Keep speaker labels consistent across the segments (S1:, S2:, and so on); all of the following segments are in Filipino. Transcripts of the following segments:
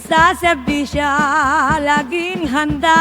S1: Sa serbisya, laging handa.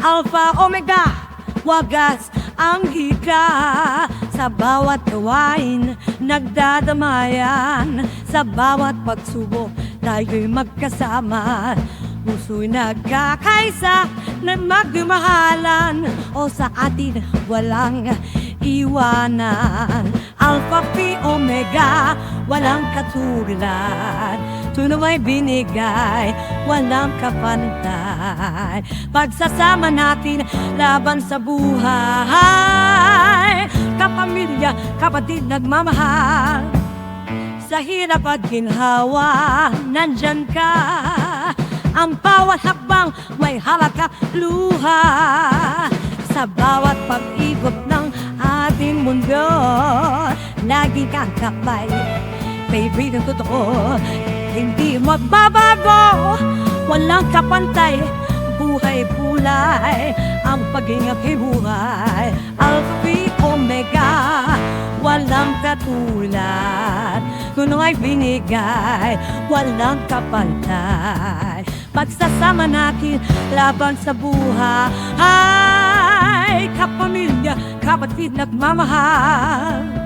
S1: Alpha, Omega, wagas ang hika. Sa bawat gawain, nagdadamayan. Sa bawat pagsubok, tayo'y magkasama. Puso'y nagkakaisa na magmahalan O sa atin walang iwanan. Alpha, Phi, Omega, walang katulad Tuno ay binigay, walang kapantay. Pagsasama natin laban sa buhay. Kapamilya, kapatid, nagmamahal. Sa hirap at ginhawa, nandyan ka. Ang bawat hakbang may halaka luha. Sa bawat pag-ikot ng ating mundo Lagi kang kapay. Kaibigan totoo Hindi magbabago. Walang kapantay. Buhay pulay Ang pag-ingat kay buhay. Alpha Omega. Walang katulad. Kuno ay binigay. Walang kapantay. Pagsasama natin Laban sa buhay. Kapamilya, kapatid, nagmamahal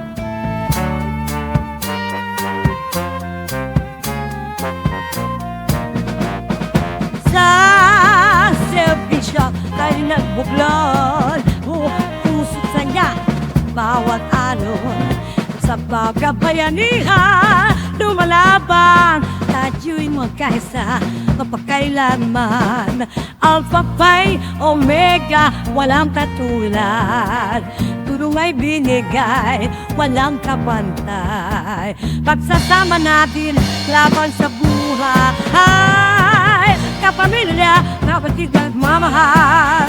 S1: bawat alon Sa pagkabayanihan. Lumalaban Tayo'y magkaisa kapagkailanman Alpha Phi Omega walang katulad. Tulong ay binigay, walang kapantay Pagsasama natin laban sa buhay. Kapamilya, kapatid, nagmamahal